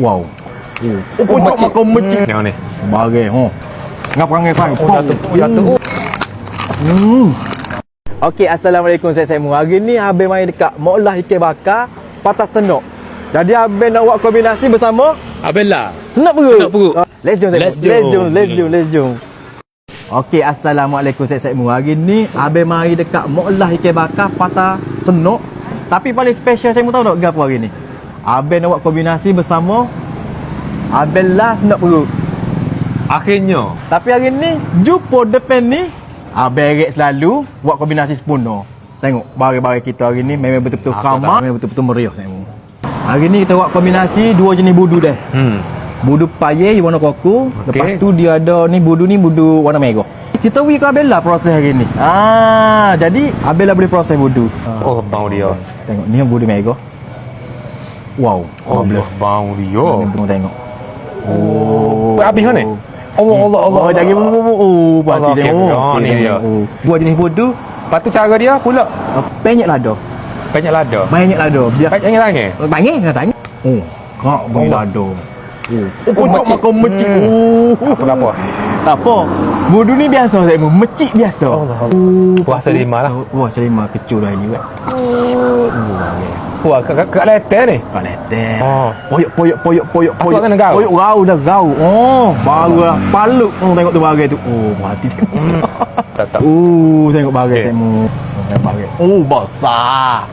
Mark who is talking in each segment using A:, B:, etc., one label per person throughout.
A: Wow. Oh, oh,
B: Oh, makcik.
A: makan mecik.
B: Tengok ni.
A: Bagai, ho. Ngap perangai faham.
B: Oh, jatuh. Oh, jatuh.
A: Hmm. Okey, Assalamualaikum saya Saimu. Hari ni Abang main dekat Maulah Ikan Bakar, Patah Senok. Jadi Abang nak buat kombinasi bersama
B: Abella.
A: Senok perut.
B: Senok perut.
A: Ah, Let's jom, Saimu.
B: Let's
A: Let's
B: jom.
A: jom, let's jom, let's jom. Okey, Assalamualaikum saya Saimu. Hari ni Abang mari dekat Maulah Ikan Bakar, Patah Senok. Tapi paling special saya tahu tak gapo hari ni? Abang nak buat kombinasi bersama Abella Senok perut.
B: Akhirnya.
A: Tapi hari ni jumpa depan ni Abang Eric selalu buat kombinasi sempurna. Tengok barang-barang kita hari ni memang betul-betul ramah, memang betul-betul meriah saya Hari ni kita buat kombinasi dua jenis budu dah.
B: Hmm.
A: Budu payeh warna koku,
B: Okey.
A: lepas tu dia ada ni budu ni budu warna merah. Kita wi ke Abella proses hari ni. Ah, jadi Abella boleh proses budu.
B: Oh, bau dia.
A: tengok ni yang budu merah. Wow,
B: Oh,
A: bless.
B: bau dia.
A: Tengok tengok. Oh.
B: Habis kan ni? Allah, Allah, Allah.
A: Oh, jangan. Oh, pasti
B: Allah, okey,
A: tengok.
B: okey. Oh, ni dia.
A: Oh.
B: Dua jenis bodoh. Lepas tu cara dia pula.
A: Penyek lada.
B: Banyak lada.
A: Banyak lada. Biar
B: Banyak lagi.
A: banyak kata tanya. Oh, kak bunyi
B: Allah.
A: lada. Oh,
B: Oh,
A: makan mecik.
B: Hmm.
A: Oh.
B: Apa apa?
A: Tak apa. Bodoh ni biasa saya mu. Mecik biasa.
B: Allah.
A: Oh.
B: Puasa lima lah.
A: Wah, saya lima kecil dah ini weh. Oh, bagai.
B: Wah, kat kat- kat letter ni.
A: Kau letek.
B: Oh.
A: Poyok, poyok, poyok, poyok,
B: Aku
A: poyok.
B: akan gau.
A: Poyok gau dah gau. Oh, baru lah. Paluk. Oh, tengok tu bagai tu. Oh, mati tengok.
B: Tak tak.
A: Oh, tengok saya mu. Oh, tengok bagai. Oh, besar.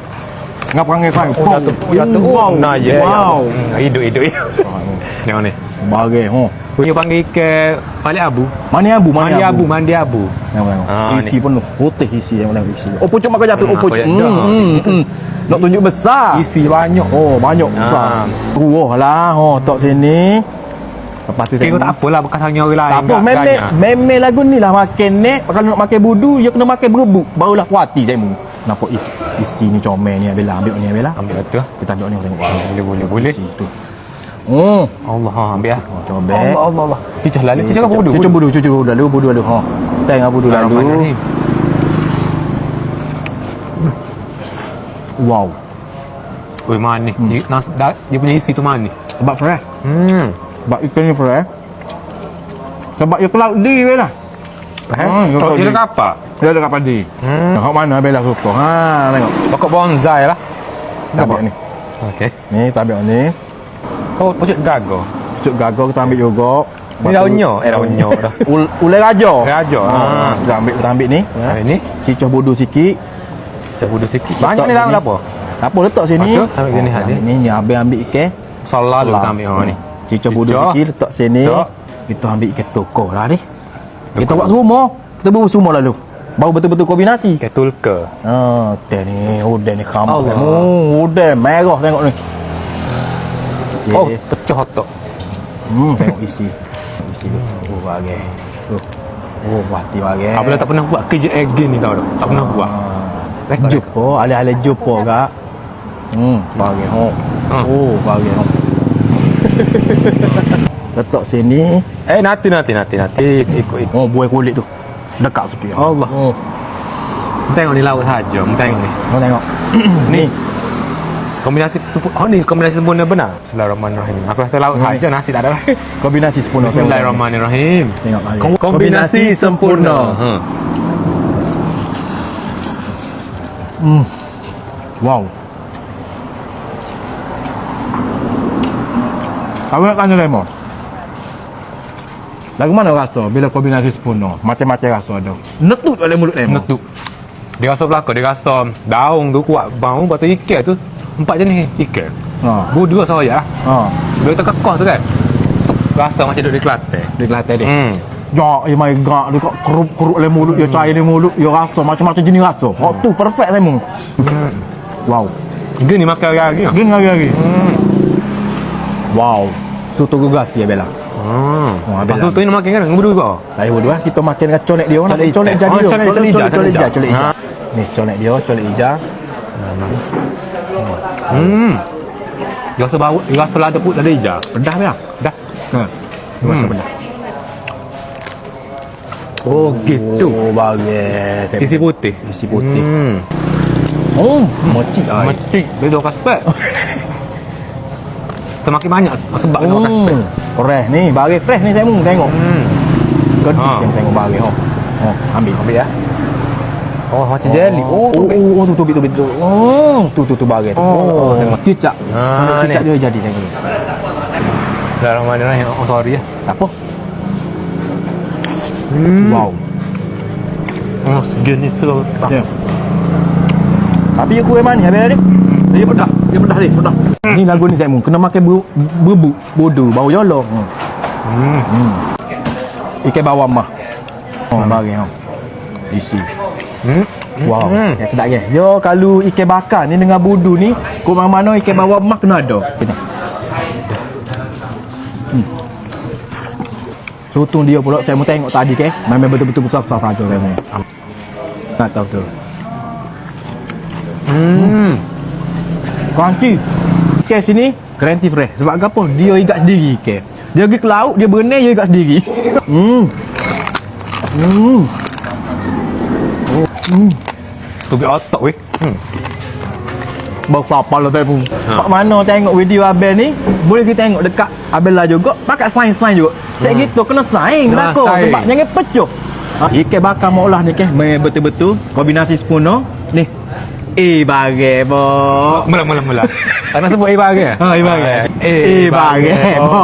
A: Ngap perangai kau.
B: Oh, jatuh. Oh, jatuh.
A: Wow.
B: Nah, ya.
A: Wow.
B: Hmm, Hidup, hidup, hidup. Tengok ni.
A: Bagai, ho.
B: Punya panggil ikan balik abu.
A: Mani abu, mani,
B: Mandi abu, mandi abu.
A: Tengok, tengok.
B: Ah,
A: isi
B: ni.
A: penuh. Putih isi yang mana isi. Oh, pucuk makan jatuh.
B: Hmm,
A: Oh, pucuk.
B: aku
A: Hmm,
B: dah-
A: hmm, hmm. Nak tunjuk besar.
B: Isi banyak.
A: Oh, banyak
B: Ah.
A: besar. Tuah lah. Oh, tok sini. Lepas tu
B: Kira tak apalah bekas hanya orang lain.
A: Tak apa,
B: banyak.
A: memang lagu ni lah makan ni. Kalau nak makan budu, dia kena makan berebut. Barulah puati saya mu. Kenapa isi, isi ni comel ni Abela ambil ni Abela.
B: Ambil betul.
A: Kita ambil ni tengok.
B: Boleh, boleh, boleh.
A: Isi tu. Hmm.
B: Allah, ha, ambil lah.
A: Oh, comel.
B: Allah, Allah, Allah. Cicah lalu, cicah bodoh.
A: Cucu budu, cucu budu lalu, budu lalu. Ha. Tengok budu lalu. Wow.
B: Oi, manis. Dia, nas, dah, dia punya isi tu manis.
A: Sebab fresh.
B: Hmm.
A: Sebab ikan ni fresh. Sebab dia kelaut di Abela.
B: Eh,
A: dia
B: so,
A: kau
B: dia
A: di.
B: apa?
A: Dia dekat padi.
B: Hmm.
A: Tengok mana Abela suka. Ha, tengok.
B: Pokok bonsai lah.
A: Ambil ni.
B: Okey.
A: Ni ambil ni.
B: Oh, pucuk gago.
A: Pucuk gagal kita ambil juga.
B: Ni daunnya. Eh, daunnya dah.
A: Ul, ulai raja.
B: Raja,
A: Ha.
B: ha.
A: Kita ambil kita ambil ni.
B: Ha, ini.
A: Cicoh bodoh sikit.
B: Cak bodoh sikit. Banyak ni dalam
A: sini.
B: apa?
A: Apa letak sini.
B: Tu, ambil gini,
A: Ha,
B: ha, ni.
A: ambil ni ni ambil ikan.
B: Salah dulu kita ambil. Oh, ni.
A: Cicoh bodoh sikit letak sini. Kita ambil ikan toko lah ni. Kita buat semua. Kita buat semua lalu. Baru betul-betul kombinasi.
B: Ketul ke?
A: Ha, udah ni, udah ni khamak kamu. Udah merah tengok ni.
B: Oh, pecah otak.
A: Hmm, tengok isi. Isi tu. Oh, bagai. Oh. Oh, hati bagai.
B: Abang tak pernah buat kerja again ni tau tak? Tak pernah buat. Rekod,
A: Jumpa, alih-alih jumpa kak. Hmm, bagai. Oh,
B: Ha.
A: oh bagai. Oh. Letak sini.
B: Eh, nanti, nanti, nanti, nanti. Ikut, ikut.
A: Oh, buai kulit tu. Dekat sikit.
B: Allah.
A: Oh,
B: Tengok ni laut saja. Tengok ni.
A: kau tengok.
B: Ni. Kombinasi sempurna. Oh ni kombinasi sempurna benar. Bismillahirrahmanirrahim. Aku rasa laut
A: Hmm.
B: saja nasi tak ada.
A: Kombinasi sempurna.
B: Bismillahirrahmanirrahim.
A: Tengok lagi.
B: Kom- kombinasi sempurna. Ha.
A: Hmm. Wow. Aku nak tanya lemon. Lagu mana rasa bila kombinasi sempurna? Macam-macam rasa ada. Netut oleh mulut lemon.
B: Netuk. Dia rasa belakang, dia rasa daun tu kuat bau, lepas tu ikan tu empat jenis ikan.
A: Ha.
B: Berdua saya lah.
A: Ha.
B: Dia tak kekah tu kan. Rasa macam duduk di Kelantan.
A: Di Kelantan dia.
B: Hmm.
A: Ya, ya mai gak dia kok kerup-kerup le mulut, dia cair di mulut, dia rasa macam-macam jenis rasa. Hak tu perfect lemon.
B: Hmm.
A: Wow.
B: Dia ni makan hari-hari.
A: Dia lagi-lagi.
B: Hmm.
A: Wow. Soto gugas ya Bella.
B: Hmm.
A: Oh,
B: Lepas
A: habis
B: tu tu ni makan kan berdua juga.
A: Lain berdua kita makan dengan colek dia.
B: Colek
A: Colek
B: hijau.
A: jadi
B: Oh,
A: dia.
B: colek
A: Colek
B: hijau,
A: colek
B: colek
A: hijau, colek hijau. Ni colek dia, colek hijau.
B: Hmm. Rasa bau, rasa lada put lada hijau.
A: Pedah dia.
B: Dah.
A: Ha. Rasa
B: Hmm.
A: Pedah.
B: Oh, gitu.
A: Oh, bagus.
B: Isi putih.
A: Isi putih.
B: Hmm.
A: Oh, ai.
B: Metik. Dia dah kaspat. Semakin banyak sebab spray.
A: Hmm. Fresh ni, bagi fresh ni saya mu tengok.
B: Hmm.
A: Kedut
B: Ha.
A: yang tengok bagi oh. Oh, ambil.
B: Ambil ya. Oh, macam jelly. Oh, tu.
A: oh, oh, tu tu tu tu. Oh, tu tu tu bagi tu.
B: Oh,
A: Oh,
B: tengok.
A: kicap.
B: Ah,
A: kicap dia jadi tengok.
B: Dalam mana ni? Oh, sorry ya.
A: Tak apa.
B: Hmm.
A: Wow.
B: Oh, segini so.
A: Ya. Tapi aku memang ni habis ni. Dia pedah. Dia pedah ni, pedah. Ni lagu ni saya kena makan bu, bubuk bodoh bau jolong. Hmm.
B: Hmm.
A: Ikan bawang mah. Oh, bagi ha. Isi.
B: Hmm.
A: Wow,
B: Hmm.
A: hmm. sedap ke? Yo kalau ikan bakar ni dengan budu ni, kau mana-mana ikan bawang mak kena ada. Kita. Hmm. Sotong dia pula saya mau tengok tadi ke, memang betul-betul besar-besar saja saya mau. Tak tahu tu.
B: Hmm.
A: Crunchy. Ikan sini Garanti fresh Sebab apa? Dia ikat sendiri ikan Dia pergi ke laut Dia berenang Dia ikat sendiri Hmm Hmm Oh. Hmm
B: Tu bi otak weh. Hmm.
A: Bau kelapa lah tu pun.
B: Ha.
A: Pak mana tengok video Abel ni, boleh kita tengok dekat Abel lah juga, pakai sains-sains juga. Saya
B: Hmm.
A: gitu kena sains
B: Kena
A: belako
B: sains.
A: sebab jangan pecuh. Ha, ikan bakar mau olah ni ke, betul-betul kombinasi sempurna. Ni. Eh bagi bo.
B: Mula mula mula. Karena sebut eh bagi.
A: Ha, eh bagi.
B: Eh
A: Eh bagi bo.